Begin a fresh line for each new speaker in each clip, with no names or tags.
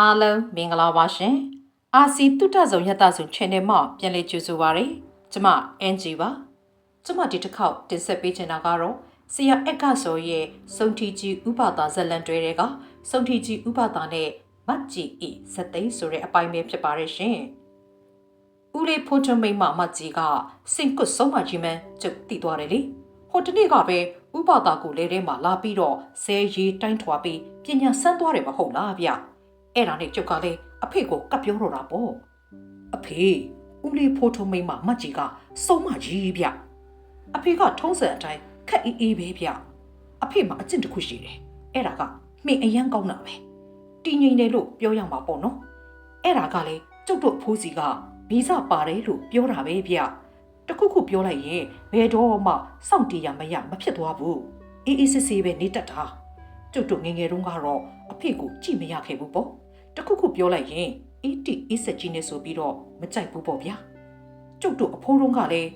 အားလုံးမင်္ဂလာပါရှင်အာစီတုတ္တဆုံယတဆုံ channel မှာပြန်လည်ကြိုဆိုပါရစေကျမ NG ပါကျမဒီတစ်ခေါက်တင်ဆက်ပေးချင်တာကတော့ဆရာအက်ကစောရဲ့စုံထီကြီးဥပဒါဇက်လန်တွဲတွေကစုံထီကြီးဥပဒါနဲ့မတ်ကြီးဤဇက်သိန်းဆိုတဲ့အပိုင်းပဲဖြစ်ပါရဲ့ရှင်ဦးလေးဖိုးထွန်းမိမမတ်ကြီးကစင်ကွတ်ဆုံးမကြီးမှန်းကျုပ်တည်သွားတယ်လေဟိုတနေ့ကပဲဥပဒါကိုလေထဲမှာလာပြီးတော့ဆဲရီတိုင်းထွာပြီးပညာဆန်းသွားတယ်မဟုတ်လားဗျ အဲ့ဒါနဲ့ကျုပ်ကလည်းအဖေကိုကပ်ပြောတော့တာပေါ့အဖေဦးလေးဖိုးထွန်းမိမမတ်ကြီးကဆုံးမကြီးဗျအဖေကထုံးစံအတိုင်းခက်အေးအေးပဲဗျအဖေမှာအကျင့်တစ်ခုရှိတယ်အဲ့ဒါကမင်းအရန်ကောင်းတာပဲတည်ငြိမ်တယ်လို့ပြောရမှာပေါ့နော်အဲ့ဒါကလေကျုပ်တို့အဖိုးစီကဗီဇပါတယ်လို့ပြောတာပဲဗျတခုခုပြောလိုက်ရင်ဘယ်တော့မှစောင့်တည်ရမရမဖြစ်သွားဘူးအေးအေးဆေးဆေးပဲနေတတ်တာကျုပ်တို့ငယ်ငယ်တုန်းကတော့အဖေကိုကြည့်မရခဲ့ဘူးပေါ့ တခုခုပြောလိုက်ရင်အီတီအစ်ဆက်ကြီးနေဆိုပြီးတော့မကြိုက်ဘူးပေါ့ဗျာကျုပ်တို့အဖိုးတုန်းကလည်း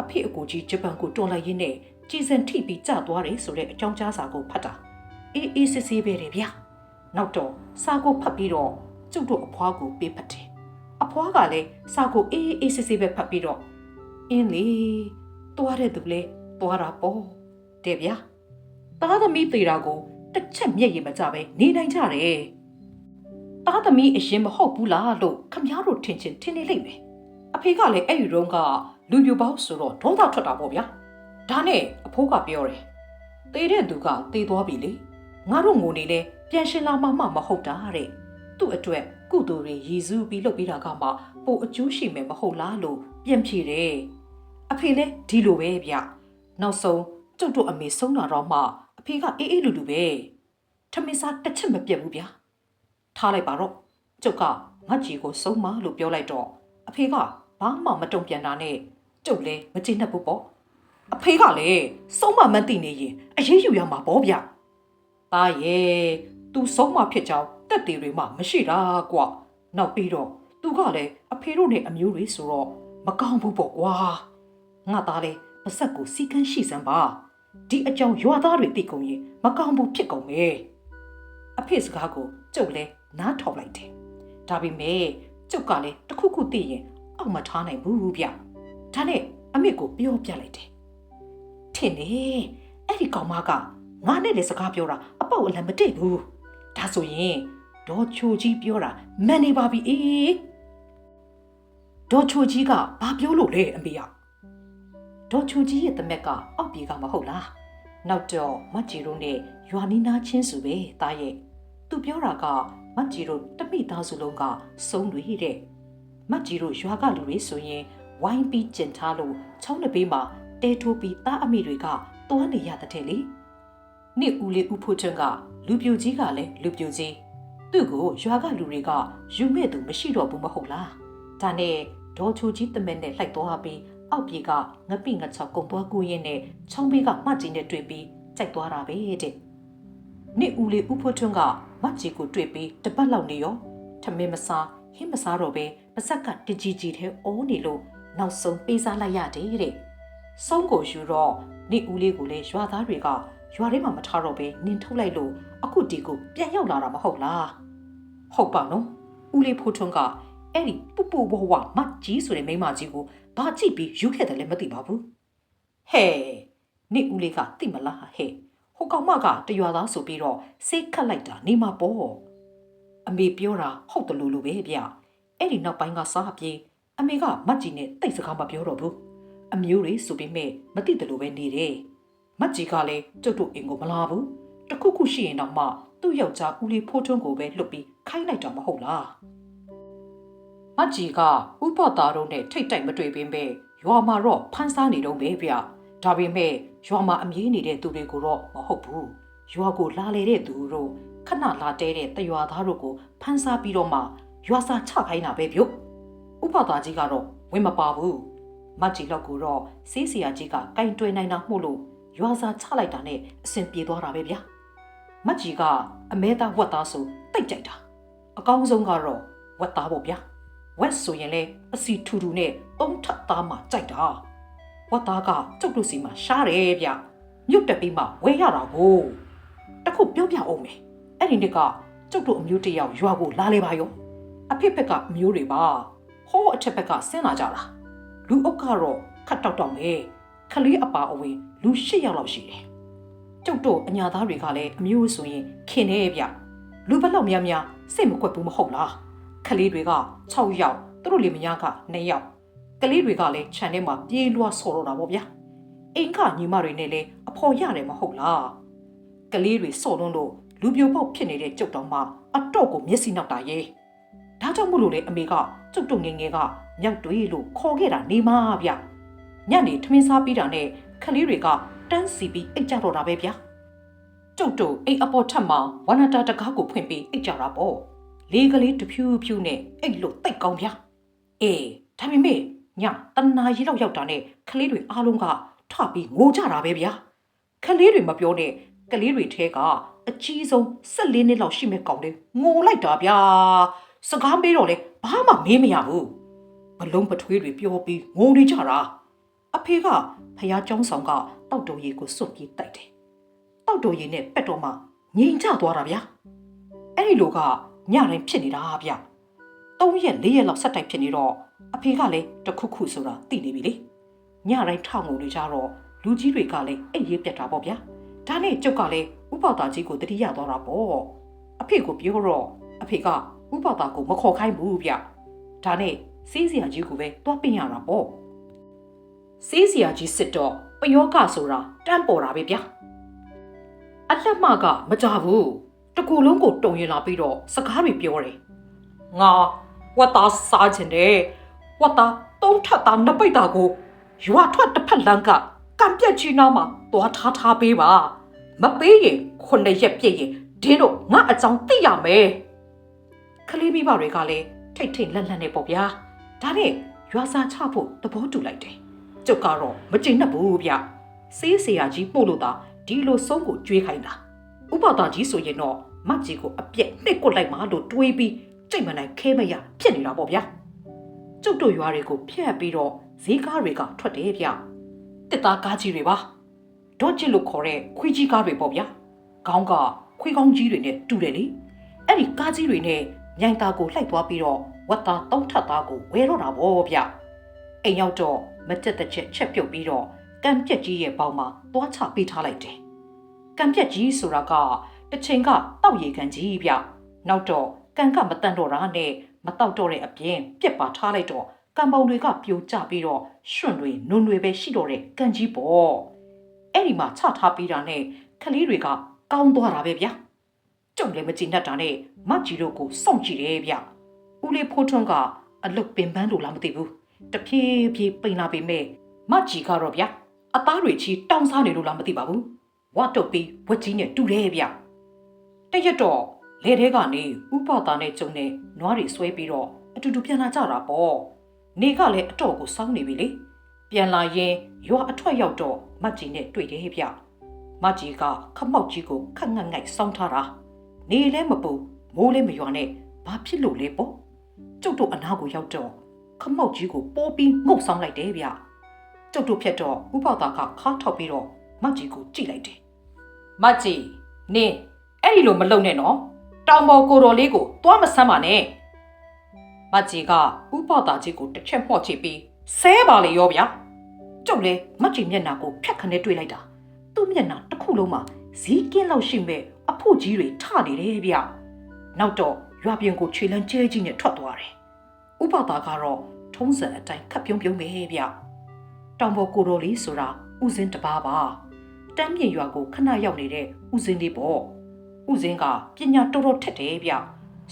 အဖေအကိုကြီးဂျပန်ကိုတွန်လိုက်ရင်းနဲ့ကြည်စံထိပြီးကြသွားတယ်ဆိုတဲ့အကြောင်းကြားစာကိုဖတ်တာအေးအေးဆေးဆေးပဲတယ်ဗျာနောက်တော့စာကိုဖတ်ပြီးတော့ကျုပ်တို့အဖွားကိုပေးဖတ်တယ်အဖွားကလည်းစာကိုအေးအေးဆေးဆေးပဲဖတ်ပြီးတော့အင်းလေတွားတဲ့သူလဲတွားတာပေါ့တဲ့ဗျာသားသမီးသေးတာကိုတစ်ချက်မျက်ရည်မကြပဲနေနိုင်ကြတယ် သားသမီးအရင်မဟုတ်ဘူးလားလို့ခမ ्या တို့ထင်ချင်ထင်နေလိမ့်မယ်အဖေကလည်းအဲ့ဒီတော့ကလူပြူပေါင်းဆိုတော့ဒေါသထွက်တာပေါ့ဗျာဒါနဲ့အဖိုးကပြောတယ်သေတဲ့သူကသေသွားပြီလေငါတို့ငိုနေလဲပြန်ရှင်လာမှမှမဟုတ်တာတဲ့သူ့အတွက်ကုသိုလ်တွေရည်စူးပြီးလုပ်ပေးတာကမှပိုအကျိုးရှိမယ်မဟုတ်လားလို့ပြန်ဖြေတယ်အဖေလည်းဒီလိုပဲဗျနောက်ဆုံးကျုပ်တို့အမေဆုံးလာတော့မှအဖေကအေးအေးလူလူပဲထမင်းစားတစ်ချက်မပြတ်ဘူးဗျာ ထားလိုက်ပါတော့ကျုပ်ကငါကြီးကိုဆုံးမလို့ပြောလိုက်တော့အဖေကဘာမှမတုံ့ပြန်တာနဲ့ကျုပ်လည်းမကြည့်နဲ့ဘူးပေါ့အဖေကလည်းဆုံးမမသိနေရင်အရေးယူရမှာပေါ့ဗျ။ตาရဲ့သူဆုံးမဖြစ်ကြောင်းတက်သေးတွေမှမရှိတာကွာ။နောက်ပြီးတော့သူကလည်းအဖေတို့နဲ့အမျိုးတွေဆိုတော့မကောင်းဘူးပေါ့ကွာ။ငါသားလည်းပါဆက်ကိုစီကန်းရှိစမ်းပါ။ဒီအကြောင်းရွာသားတွေသိကုန်ရင်မကောင်းဘူးဖြစ်ကုန်မယ်။အဖေစကားကိုကျုပ်လည်း နားထောင်လိုက်တယ်။ဒါပေမဲ့ကျုပ်ကလည်းတခုခုသိရင်အောက်မထားနိုင်ဘူးဗျ။ဒါနဲ့အမေကိုပြောပြလိုက်တယ်။ထင်နေအဲ့ဒီကောင်မကငါနဲ့လည်းစကားပြောတာအပေါက်အလံမတိတ်ဘူး။ဒါဆိုရင်ဒေါ်ချိုကြီးပြောတာမှန်နေပါပြီအေး။ဒေါ်ချိုကြီးကဘာပြောလို့လဲအမေက။ဒေါ်ချိုကြီးရဲ့တမက်ကအောက်ပြေကမဟုတ်လား။နောက်တော့မတ်ဂျီတို့နဲ့ရွာနီးနားချင်းစုပဲတားရဲ့။သူပြောတာက မတ်ဂျီတို့တမိသားစုလုံးကစုံတွေတဲ့။မတ်ဂျီတို့ရွာကလူတွေဆိုရင်ဝိုင်းပြီးကျင်ထားလို့ချောင်းတစ်ပေးမှာတဲထိုးပြီးသားအမိတွေကတွန်းနေရတဲ့လေနှစ်ဦးလေးဦးဖို့ချွန်းကလူပြိုကြီးကလည်းလူပြိုကြီးသူ့ကိုရွာကလူတွေကယူမဲ့သူမရှိတော့ဘူးမဟုတ်လားဒါနဲ့ဒေါ်ချိုကြီးတမက်နဲ့လိုက်သွားပြီးအောက်ပြေကငပိငချောက်ကုံသွားကူရင်းနဲ့ချောင်းဘေးကမှကြီးနဲ့တွေ့ပြီးကြိုက်သွားတာပဲတဲ့နှစ်ဦးလေးဦးဖို့ချွန်းက မကြီးကိုတွေ့ပြီးတပတ်လောက်နေရောထမင်းမစားဟင်းမစားတော့ပဲပါဇက်ကတကြီးကြီးထဲအိုးနေလို့နောက်ဆုံးပေးစားလိုက်ရတယ်တဲ့။ဆုံးကိုယူတော့နေဦးလေးကိုလည်းရွာသားတွေကရွာထဲမှာမထားတော့ပဲနင်ထုတ်လိုက်လို့အခုဒီကိုပြန်ရောက်လာတာမဟုတ်လား။ဟုတ်ပါနော်။ဦးလေးဖိုးထွန်းကအဲ့ဒီပူပူဘဝမကြီးဆိုတဲ့မိန်းမကြီးကိုဘာကြည့်ပြီးယူခဲ့တယ်လဲမသိပါဘူး။ဟဲ့နေဦးလေးကသိမလားဟဲ့ ဟိုကောင်မကတရွာသားဆိုပြီးတော့စိတ်ခတ်လိုက်တာနေမှာပေါ့။အမေပြောတာဟုတ်တယ်လို့လို့ပဲဗျ။အဲ့ဒီနောက်ပိုင်းကစားပြေးအမေကမတ်ကြီးနဲ့တိတ်စကားမပြောတော့ဘူးအမျိုးတွေဆိုပေမဲ့မသိတယ်လို့ပဲနေတယ်မတ်ကြီးကလည်းကျုပ်တို့အင်ကိုမလာဘူးတခုခုရှိရင်တော့မှသူ့ယောက်ျားဦးလေးဖိုးထွန်းကိုပဲလွတ်ပြီးခိုင်းလိုက်တာမဟုတ်လားမတ်ကြီးကဥပတာတို့နဲ့ထိတ်တိုက်မတွေ့ပင်ပဲရွာမှာတော့ဖမ်းစားနေတော့ပဲဗျ ဒါပေမဲ့ရွာမှာအမြင်နေတဲ့သူတွေကိုတော့မဟုတ်ဘူးရွာကိုလာလေတဲ့သူတို့ခဏလာတဲတဲ့တရွာသားတို့ကိုဖမ်းစားပြီးတော့မှရွာစာချခိုင်းတာပဲဗျု့ဥပသားကြီးကတော့ဝင်မပါဘူးမတ်ကြီးလောက်ကိုတော့စေးစရာကြီးကကင်တွယ်နိုင်တာမှုလို့ရွာစာချလိုက်တာနဲ့အဆင်ပြေသွားတာပဲဗျာမတ်ကြီးကအမဲသားဝက်သားဆိုတိတ်ကြိုက်တာအကောင်းဆုံးကတော့ဝက်သားပေါ့ဗျာဝက်ဆိုရင်လေအစီထူထူနဲ့တုံးထပ်သားမှကြိုက်တာ ဝက်သားကကျုပ်တို့စီမှာရှားတယ်ဗျမြုပ်တက်ပြီးမှဝဲရတာကိုတခုပြောပြအောင်မယ်အဲ့ဒီနေ့ကကျုပ်တို့အမျိုးတစ်ယောက်ရွာကိုလာလေပါရောအဖေဘက်ကအမျိုးတွေပါဟောအထက်ဘက်ကဆင်းလာကြတာလူအုပ်ကတော့ခတ်တောက်တောက်ပဲခလေးအပါအဝင်လူ၈ယောက်လောက်ရှိတယ်ကျုပ်တို့အညာသားတွေကလည်းအမျိုးဆိုရင်ခင်နေဗျလူဘက်လောက်များများစိတ်မကွက်ဘူးမဟုတ်လားခလေးတွေက6ယောက်သူတို့လင်မယားက2ယောက် ကလေးတွေကလည်းခြံထဲမှာပြေးလွှားဆော်တော့တာပေါ့ဗျာအိမ်ကညီမတွေနဲ့လည်းအဖော်ရတယ်မဟုတ်လားကလေးတွေစော့လွန်းလို့လူပြိုပေါက်ဖြစ်နေတဲ့ကျုပ်တော်မှာအတော့ကိုမျက်စိနောက်တာရဲ့ဒါကြောင့်မို့လို့လေအမေကကျုပ်တို့ငယ်ငယ်ကမြောက်တွေလို့ခေါ်ခဲ့တာနေမှာဗျညနေထမင်းစားပြီးတာနဲ့ကလေးတွေကတန်းစီပြီးအိတ်ကြတော့တာပဲဗျကျုပ်တို့အိတ်အပေါ်ထက်မှာဝါနာတာတကားကိုဖွင့်ပြီးအိတ်ကြတာပေါ့လေးကလေးတဖြူးဖြူးနဲ့အိတ်လို့တိတ်ကောင်းဗျအေးဒါပေမဲ့ ညတနာရီလောက်ရောက်တာနဲ့ကလေးတွေအားလုံးကထပြီးငိုကြတာပဲဗျာကလေးတွေမပြောနဲ့ကလေးတွေထဲကအကြီးဆုံး14နှစ်လောက်ရှိမဲ့ကောင်လေးငိုလိုက်တာဗျာစကားမေးတော့လေဘာမှမေးမရဘူးဘလုံးပထွေးတွေပြောပြီးငိုနေကြတာအဖေကဖះကျောင်းဆောင်ကတောက်တော်ရည်ကိုစွန့်ပြေးတိုက်တယ်တောက်တော်ရည်နဲ့ပက်တော်မှငြိမ်ချသွားတာဗျာအဲ့ဒီလိုကညတိုင်းဖြစ်နေတာဗျာ 3ရက်4ရက်လောက်ဆက်တိုက်ဖြစ်နေတော့အဖေကလည်းတခုခုဆိုတာသိနေပြီလေညတိုင်းထောက်ငုံနေကြတော့လူကြီးတွေကလည်းအိတ်ရေးပြတ်တာပေါ့ဗျာဒါနဲ့ကျုပ်ကလည်းဥပတာကြီးကိုတတိယသွားတာပေါ့အဖေကိုပြောတော့အဖေကဥပတာကိုမခေါ်ခိုင်းဘူးဗျဒါနဲ့စီးစရာကြီးကိုပဲတွားပင်ရတာပေါ့စီးစရာကြီးစစ်တော့ပယောကဆိုတာတန်းပေါ်တာပဲဗျာအလက်မကမကြဘူးတကူလုံးကိုတုံရင်လာပြီးတော့စကားတွေပြောတယ်ငါ ဝက်သားစားခြင်းတယ်ဝက်သားသုံးထပ်သားနှစ်ပိတ်သားကိုရွာထွက်တစ်ဖက်လမ်းကကံပြက်ကြီးနားမှာသွားထားထားပေးပါမပေးရင်ခုနှစ်ရက်ပြည့်ရင်ဒင်းတို့ငါအကြောင်းသိရမယ်ကလေးမိဘတွေကလည်းထိတ်ထိတ်လန့်လန့်နေပေါ့ဗျာဒါနဲ့ရွာစာချဖို့သဘောတူလိုက်တယ်ကျုပ်ကတော့မကြိမ်နဲ့ဘူးဗျစေးစရာကြီးပို့လို့သာဒီလိုဆုံးကိုကြွေးခိုင်းတာဥပဒေကြီးဆိုရင်တော့မကြီးကိုအပြက်နှိပ်ကွက်လိုက်မှလို့တွေးပြီး ကြိတ်မနိုင်ခဲမရဖြစ်နေတာပေါ့ဗျာကျုပ်တို့ရွာတွေကိုဖျက်ပြီးတော့ဈေးကားတွေကထွက်တယ်ဗျတစ်သားကားကြီးတွေပါဒေါ့ချစ်လို့ခေါ်တဲ့ခွေးကြီးကားတွေပေါ့ဗျာခေါင်းကခွေးကောင်းကြီးတွေနဲ့တူတယ်လေအဲ့ဒီကားကြီးတွေနဲ့မြိုင်သားကိုလှိုက်သွားပြီးတော့ဝတ်သားတုံးထပ်သားကိုဝဲတော့တာပေါ့ဗျအိမ်ရောက်တော့မတက်တဲ့ချက်ချက်ပြုတ်ပြီးတော့ကံပြက်ကြီးရဲ့ပေါင်မှာသွားချပေးထားလိုက်တယ်ကံပြက်ကြီးဆိုတာကတစ်ချိန်ကတောက်ရီကန်ကြီးဗျနောက်တော့ ကံကမတန်တော့တာနဲ့မတောက်တော့တဲ့အပြင်ပြက်ပါထားလိုက်တော့ကံပေါင်တွေကပြိုကျပြီးတော့ရွှွန့်တွေနုံတွေပဲရှိတော့တဲ့ကံကြီးပေါ့အဲ့ဒီမှာချထားပြီးတာနဲ့ခလေးတွေကကောင်းသွားတာပဲဗျာကျုံလည်းမကြည့်တတ်တာနဲ့မတ်ကြီးတို့ကိုစောင့်ကြည့်တယ်ဗျဦးလေးဖိုးထွန်းကအလုတ်ပင်ပန်းလို့လားမသိဘူးတဖြည်းဖြည်းပိန်လာပေမဲ့မတ်ကြီးကတော့ဗျာအသားတွေချီတောင်းစားနေလို့လားမသိပါဘူးဝတ်တုတ်ပြီးဝက်ကြီးနဲ့တူတယ်ဗျတရက်တော့ လေထဲကနေဥပတာနဲ့ကျုံနဲ့နွားတွေဆွဲပြီးတော့အတူတူပြန်လာကြတာပေါ့နေကလည်းအတော့ကိုစောင်းနေပြီလေပြန်လာရင်ရွာအထွက်ရောက်တော့မတ်ကြီးနဲ့တွေ့တယ်ဗျမတ်ကြီးကခမောက်ကြီးကိုခက်ငတ်ငိုက်စောင်းထားတာနေလည်းမပူမိုးလည်းမရွာနဲ့ဘာဖြစ်လို့လဲပေါ့ကျုပ်တို့အနားကိုရောက်တော့ခမောက်ကြီးကိုပိုးပြီးငုတ်ဆောင်လိုက်တယ်ဗျကျုပ်တို့ဖြတ်တော့ဥပတာကခါထောက်ပြီးတော့မတ်ကြီးကိုကြည့်လိုက်တယ်မတ်ကြီးနင်းအဲ့ဒီလိုမလုပ်နဲ့နော် တောင်ပေါ်ကိုတော်လေးကိုသွားမဆမ်းပါနဲ့မကြီးကဥပတာကြီးကိုတစ်ချက်မှော့ချပြီးဆဲပါလေရောဗျာကျုပ်လဲမကြီးမျက်နှာကိုဖြတ်ခနဲ့တွေ့လိုက်တာသူ့မျက်နှာတစ်ခုလုံးမှာဇီးကင်းလောက်ရှိမဲ့အဖို့ကြီးတွေထနေတယ်ဗျနောက်တော့ရွာပြင်ကိုခြေလန်းကျဲကြီးနဲ့ထွက်သွားတယ်ဥပတာကတော့ထုံးစံအတိုင်းခပ်ပြုံးပြုံးပဲဗျတောင်ပေါ်ကိုတော်လေးဆိုတာဥစဉ်တစ်ပါးပါတမ်းမြေရွာကိုခဏရောက်နေတဲ့ဥစဉ်လေးပေါ့ ဥစဉ်ကပညာတော်တော်ထက်တယ်ဗျ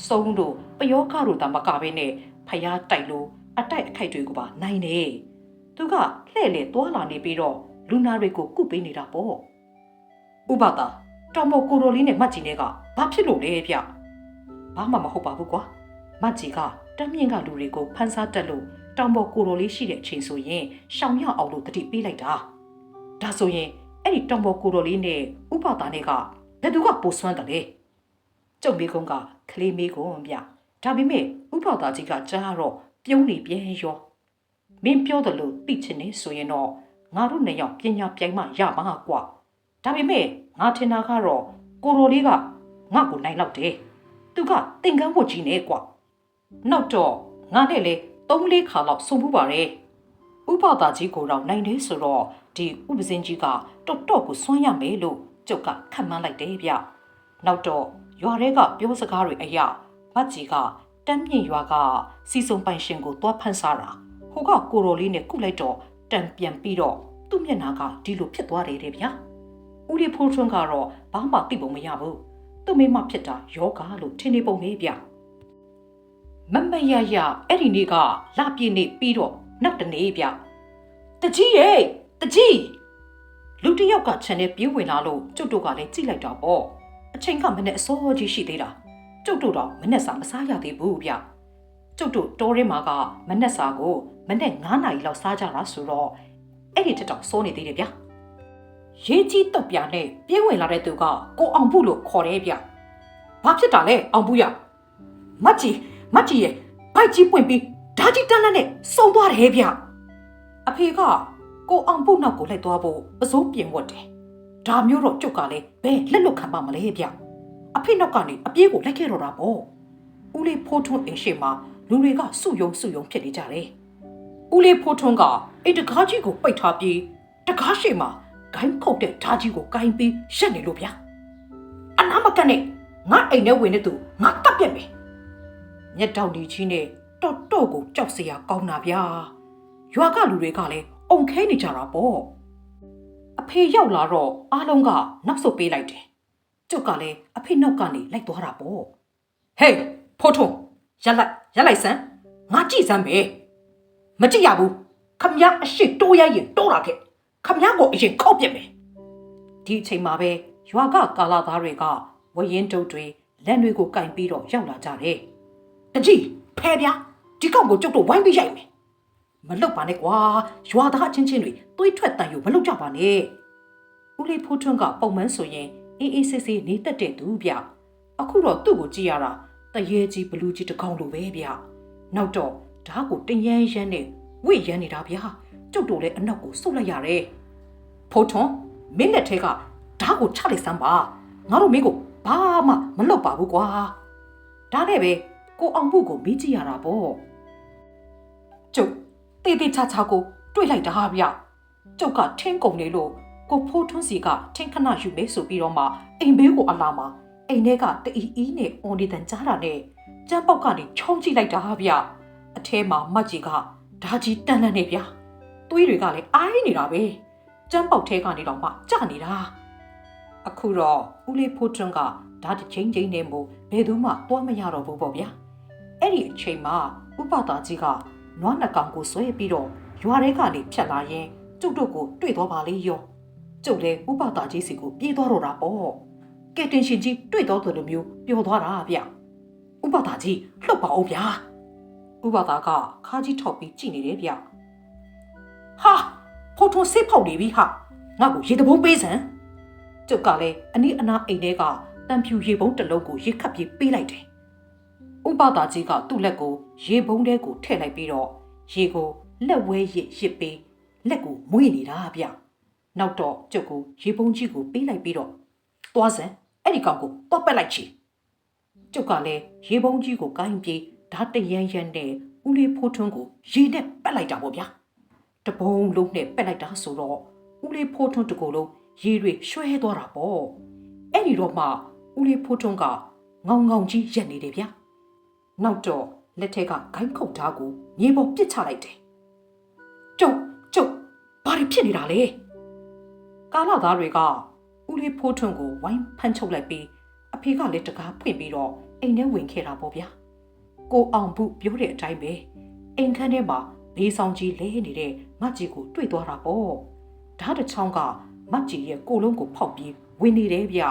စုံတို့ပယောကတို့တာမကပဲနဲ့ဖျားတိုက်လို့အတိုက်အခိုက်တွေကိုပါနိုင်တယ်သူကလှဲ့လေသွားလာနေပြီးတော့လူနာတွေကိုကုပေးနေတာပေါ့ဥပတာတောင်ပေါ်ကိုရိုလေးနဲ့မတ်ကြီးနဲ့ကဘာဖြစ်လို့လဲဗျဘာမှမဟုတ်ပါဘူးကွာမတ်ကြီးကတမ်းမြင့်ကလူတွေကိုဖန်ဆားတက်လို့တောင်ပေါ်ကိုရိုလေးရှိတဲ့အချိန်ဆိုရင်ရှောင်ရအောင်လို့တတိပေးလိုက်တာဒါဆိုရင်အဲ့ဒီတောင်ပေါ်ကိုရိုလေးနဲ့ဥပတာနဲ့က ဘယ်သူကပိုဆွမ်းတယ်လဲကျုံမေကုန်းကကလေးမေကုန်းဗျဒါပေမဲ့ဥပဒါကြီးကကြားတော့ပြုံးနေပြန်ရောမင်းပြောတယ်လို့သိချင်နေဆိုရင်တော့ငါတို့နှစ်ယောက်ပညာပြိုင်မှရပါကွာဒါပေမဲ့ငါထင်တာကတော့ကိုရိုလေးကငါ့ကိုနိုင်တော့တယ်သူကသင်္ကန်းဝတ်ကြီးနဲ့ကွာနောက်တော့ငါနဲ့လေ၃လေးခါလောက်ဆုံမှုပါတယ်ဥပဒါကြီးကိုတော့နိုင်တယ်ဆိုတော့ဒီဥပစင်းကြီးကတော်တော်ကိုစွန့်ရမယ်လို့ ကျုပ်ကခန့်မှန်းလိုက်တယ်ဗျနောက်တော့ရွာထဲကပြောစကားတွေအရာမတ်ကြီးကတမ်းမြင့်ရွာကစီစုံပိုင်ရှင်ကိုသွားဖန်ဆာတာဟိုကကိုရိုလေးနဲ့ကုလိုက်တော့တန်ပြန်ပြီးတော့သူ့မျက်နှာကဒီလိုဖြစ်သွားတယ်တဲ့ဗျာဦးလေးဖိုးထွန်းကတော့ဘာမှသိပုံမရဘူးသူ့မိမဖြစ်တာယောဂလို့ထင်နေပုံလေးဗျမမရရအဲ့ဒီနေ့ကလာပြည့်နေပြီးတော့နောက်တနေ့ဗျတကြီးရဲ့တကြီး လူတစ်ယောက်ကခြံထဲပြေးဝင်လာလို့ကျုပ်တို့ကလည်းကြည့်လိုက်တာပေါ့အချိန်ကမနဲ့အစောကြီးရှိသေးတာကျုပ်တို့တော့မနဲ့စာမစားရသေးဘူးဗျကျုပ်တို့တောထဲမှာကမနဲ့စာကိုမနဲ့9နာရီလောက်စားကြတာဆိုတော့အဲ့ဒီထက်တော့စိုးနေသေးတယ်ဗျရေးကြီးတော့ပြနဲ့ပြေးဝင်လာတဲ့သူကကိုအောင်ဖို့လို့ခေါ်တယ်ဗျဘာဖြစ်တာလဲအောင်ဖို့ရမတ်ကြီးမတ်ကြီးရဲ့ဘိုက်ကြီးပွင့်ပြီးဓာကြီးတန်းလန်းနဲ့စုံသွားတယ်ဗျအဖေက ကိုအောင်ဖို့နောက်ကိုလိုက်သွားဖို့ပစိုးပြင်ဝတ်တယ်ဒါမျိုးတော့ကျုပ်ကလည်းဘယ်လက်လွတ်ခံပါမလဲဗျအဖေနောက်ကနေအပြေးကိုလိုက်ခဲ့တော့တာပေါ့ဦးလေးဖိုးထွန်းအိမ်ရှိမှာလူတွေကစုယုံစုယုံဖြစ်နေကြတယ်ဦးလေးဖိုးထွန်းကအိမ်တကားကြီးကိုပိတ်ထားပြီးတကားရှိမှာဂိုင်းခုတ်တဲ့ဓာကြီးကိုဂိုင်းပြီးရှက်နေလို့ဗျအနာမကနဲ့ငါအိမ်ထဲဝင်နေသူငါတပ်ပြက်မယ်မျက်တောင်ဒီချင်းနဲ့တော်တော်ကိုကြောက်စရာကောင်းတာဗျာရွာကလူတွေကလည်း အုံခဲနေကြတာပေါ့အဖေရောက်လာတော့အားလုံးကနောက်ဆုတ်ပေးလိုက်တယ်ကျုပ်ကလည်းအဖေနောက်ကနေလိုက်သွားတာပေါ့ဟေးဖိုးထုံရက်လိုက်ရက်လိုက်စမ်းငါကြည့်စမ်းပဲမကြည့်ရဘူးခမရအရှိတိုးရရင်တိုးလာခဲ့ခမရကိုအရင်ခောက်ပြစ်မယ်ဒီအချိန်မှာပဲရွာကကာလာသားတွေကဝရင်တုပ်တွေလက်တွေကိုကင်ပြီးတော့ရောက်လာကြတယ်တကြီးဖဲပြားဒီကောက်ကိုကျုပ်တို့ဝိုင်းပြီးရိုက်မယ် မလုတ်ပါနဲ့ကွာရွာသားအချင်းချင်းတွေသွေးထွက်တန်ယူမလုတ်ကြပါနဲ့ဦးလေးဖိုးထွန်းကပုံမှန်ဆိုရင်အေးအေးဆေးဆေးနေတတ်တဲ့သူဗျအခုတော့သူ့ကိုကြည့်ရတာတရေကြီးဘလူးကြီးတစ်ကောင်လိုပဲဗျနောက်တော့ဓာတ်ကိုတင်ရမ်းရမ်းနဲ့ဝိရမ်းနေတာဗျကျုပ်တို့လည်းအနောက်ကိုဆုတ်လိုက်ရတယ်ဖိုးထွန်းမင်းလက်ထဲကဓာတ်ကိုချလိုက်စမ်းပါငါတို့မင်းကိုဘာမှမလုပ်ပါဘူးကွာဒါနဲ့ပဲကိုအောင်ဖို့ကိုမေးကြည့်ရတာပေါ့ကျုပ် တေးသေးချာချာကိုတွေ့လိုက်တာဗျကျုပ်ကထင်းကုန်နေလို့ကိုဖိုးထွန်းစီကထင်းခဏယူမေးဆိုပြီးတော့မှအိမ်ဘေးကိုအလာမှာအိမ်ထဲကတအီအီနဲ့အွန်ဒီတန်ကြားတာနဲ့ကျန်းပေါက်ကနေချုံကြည့်လိုက်တာဗျအထဲမှာမတ်ကြီးကဓာကြီးတန်တန်နေဗျသွေးတွေကလည်းအိုင်းနေတာပဲကျန်းပေါက်ထဲကနေတော့မှကြနေတာအခုတော့ဦးလေးဖိုးထွန်းကဓာတ်ချင်းချင်းနဲ့မို့ဘယ်သူမှတွားမရတော့ဘူးပေါ့ဗျာအဲ့ဒီအချိန်မှာဥပတာကြီးက နွားနှကောင်ကိုဆွဲပြီးတော့ရွာထဲကနေဖြတ်လာရင်ကျုပ်တို့ကိုတွေ့သွားပါလေရောကျုပ်လည်းဥပတာကြီးစီကိုပြေးသွားတော့တာပေါ့ကဲတင်ရှင်ကြီးတွေ့တော့တယ်လို့မျိုးပျော်သွားတာဗျဥပတာကြီးလှုပ်ပါအောင်ဗျာဥပတာကခါကြီးထောက်ပြီးကြည်နေတယ်ဗျဟာဖိုးထွန်းစိတ်ဖောက်နေပြီဟာငါ့ကိုရေတဘုံပေးစမ်းကျုပ်ကလည်းအနီးအနားအိမ်ထဲကတံဖြူရေပုံးတစ်လုံးကိုရေခတ်ပြီးပေးလိုက်တယ် ဥပတာကြီးကသူ့လက်ကိုရေပုံးထဲကိုထည့်လိုက်ပြီးတော့ရေကိုလက်ဝဲရစ်ရစ်ပေးလက်ကိုမွေးနေတာဗျနောက်တော့ကျုပ်ကိုရေပုံးကြီးကိုပေးလိုက်ပြီးတော့သွားစမ်းအဲ့ဒီကောင်ကိုတော့ပက်လိုက်ချီကျုပ်ကလည်းရေပုံးကြီးကိုကိုင်းပြေးဓာတ်တရန်ရန်နဲ့ဦးလေးဖိုးထွန်းကိုရေနဲ့ပက်လိုက်တာပေါ့ဗျာတပုံးလုံးနဲ့ပက်လိုက်တာဆိုတော့ဦးလေးဖိုးထွန်းတကူလုံးရေတွေရွှဲသွားတာပေါ့အဲ့ဒီတော့မှဦးလေးဖိုးထွန်းကငောင်ငောင်ကြီးရက်နေတယ်ဗျာ နောက်တော့လက်ထက်ကဂိုင်းခုတ်သားကိုမြေပေါ်ပစ်ချလိုက်တယ်ကျုပ်ကျုပ်ဘာတွေဖြစ်နေတာလဲကာလာသားတွေကဦးလေးဖိုးထွန်းကိုဝိုင်းဖမ်းချုပ်လိုက်ပြီးအဖေကလည်းတကားဖွင့်ပြီးတော့အိမ်ထဲဝင်ခဲ့တာပေါ့ဗျာကိုအောင်ဘူးပြောတဲ့အတိုင်းပဲအိမ်ခန်းထဲမှာဘေးဆောင်ကြီးလဲနေတဲ့မတ်ကြီးကိုတွေ့သွားတာပေါ့ဓာတ်တစ်ချောင်းကမတ်ကြီးရဲ့ကိုလုံးကိုဖောက်ပြီးဝင်နေတယ်ဗျ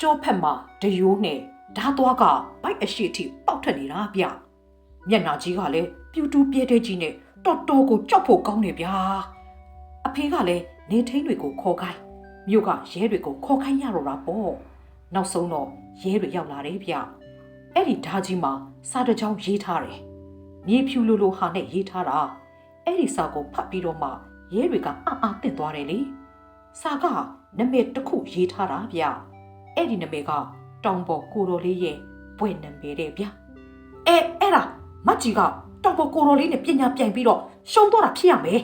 ကြောဖက်မှာဒယိုးနဲ့ ဓာတ်သွားကဘိုက်အရှိအထိပေါက်ထွက်နေတာဗျမျက်နှာကြီးကလည်းပြူတူပြဲတဲ့ကြီးနဲ့တော်တော်ကိုကြောက်ဖို့ကောင်းနေဗျာအဖေကလည်းနေထိန်တွေကိုခေါ်ခိုင်းမြို့ကရဲတွေကိုခေါ်ခိုင်းရတော့တာပေါ့နောက်ဆုံးတော့ရဲတွေရောက်လာတယ်ဗျအဲ့ဒီဓာကြီးမှာစာတစ်ချောင်းရေးထားတယ်မြေဖြူလိုလိုဟာနဲ့ရေးထားတာအဲ့ဒီစာကိုဖတ်ပြီးတော့မှရဲတွေကအံ့အားသင့်သွားတယ်လေစာကနမဲတစ်ခုရေးထားတာဗျအဲ့ဒီနမဲက တောင်ပေါ်ကိုတော်လေးရဲ့ဘွယ်နံပေတဲ့ဗျအဲအဲ့ဒါမတ်ကြီးကတောင်ပေါ်ကိုရိုလေးနဲ့ပညာပြိုင်ပြီးတော့ရှုံးတော့တာဖြစ်ရမယ်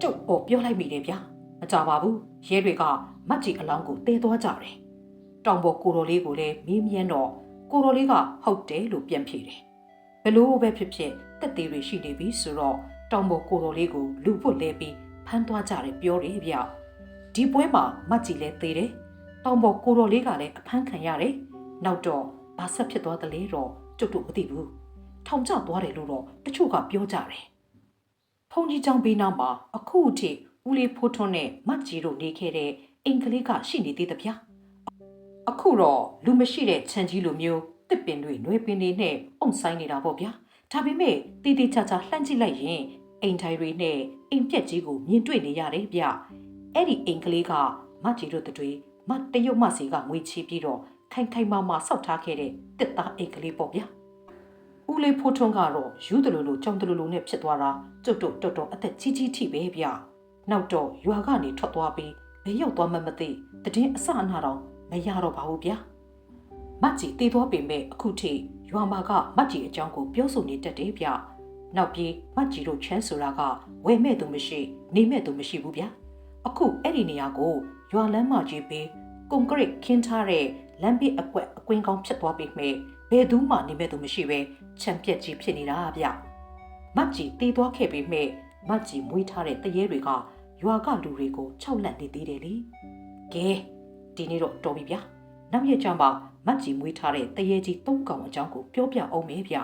ကျုပ်ပေါ်ပြောလိုက်မိတယ်ဗျမကြပါဘူးရဲတွေကမတ်ကြီးအလောင်းကိုတဲသွားကြတယ်တောင်ပေါ်ကိုရိုလေးကိုလည်းမင်းမြန်းတော့ကိုရိုလေးကဟုတ်တယ်လို့ပြန်ဖြေတယ်ဘလို့ပဲဖြစ်ဖြစ်တက်သေးတွေရှိနေပြီဆိုတော့တောင်ပေါ်ကိုရိုလေးကိုလူဖို့လဲပြီးဖမ်းသွားကြတယ်ပြောတယ်ဗျဒီပွဲမှာမတ်ကြီးလည်းသေးတယ် တောင်ပေါ်ကိုရိုလေးကလည်းအဖမ်းခံရတယ်နောက်တော့ဘာဆက်ဖြစ်သွားသလဲတော့ကျုပ်တို့မသိဘူးထောင်ကျသွားတယ်လို့တော့တချို့ကပြောကြတယ်ဖုန်ကြီးချောင်းဘေးနားမှာအခုအထိဦးလေးဖိုးထွန်းနဲ့မတ်ကြီးတို့နေခဲ့တဲ့အင်္ဂလိပ်ကရှိနေသေးသဗျာအခုတော့လူမရှိတဲ့ခြံကြီးလိုမျိုးတစ်ပင်တွေနှွေပင်တွေနဲ့အုံဆိုင်နေတာပေါ့ဗျာဒါပေမဲ့တီတီချာချာလှမ်းကြည့်လိုက်ရင်အိမ်ထိုင်တွေနဲ့အိမ်ပြက်ကြီးကိုမြင်တွေ့နေရတယ်ဗျအဲ့ဒီအိမ်ကလေးကမတ်ကြီးတို့တွေ မတ်တရုတ်မစီကငွေချီပြီးတော့ခိုင်ခိုင်မာမာစောက်ထားခဲ့တဲ့တစ်သားအိမ်ကလေးပေါ့ဗျာဦးလေးဖိုးထွန်းကတော့ယူးတလူလူကြောင်တလူလူနဲ့ဖြစ်သွားတာကျုပ်တို့တော်တော်အသက်ကြီးကြီးထိပဲဗျနောက်တော့ရွာကနေထွက်သွားပြီးဘယ်ရောက်သွားမှမသိတည်င်းအစအနာတော့မရတော့ပါဘူးဗျာမတ်ကြီးတည်သွားပေမဲ့အခုထိရွာမှာကမတ်ကြီးအကြောင်းကိုပြောဆိုနေတတ်တယ်ဗျနောက်ပြီးမတ်ကြီးတို့ချမ်းဆိုတာကဝယ်မဲ့သူမရှိ နေမဲ့သူမရှိဘူးဗျာအခုအဲ့ဒီနေရာကို ရွာလမ်းမကြီးပေးကွန်ကရစ်ခင်းထားတဲ့လမ်းဘေးအကွက်အကွင်းကောင်းဖြစ်သွားပြီမဲ့ဘယ်သူမှနေမဲ့သူမရှိပဲချမ်းပြက်ကြီးဖြစ်နေတာဗျမတ်ကြီးတည်သွားခဲ့ပြီမဲ့မတ်ကြီးမွေးထားတဲ့တရေတွေကရွာကလူတွေကိုခြောက်လန့်နေသေးတယ်လေကဲဒီနေ့တော့တော်ပြီဗျာနောက်ရက်ကျမှမတ်ကြီးမွေးထားတဲ့တရေကြီး၃កောင်အကြောင်းကိုပြောပြအောင်မေးဗျ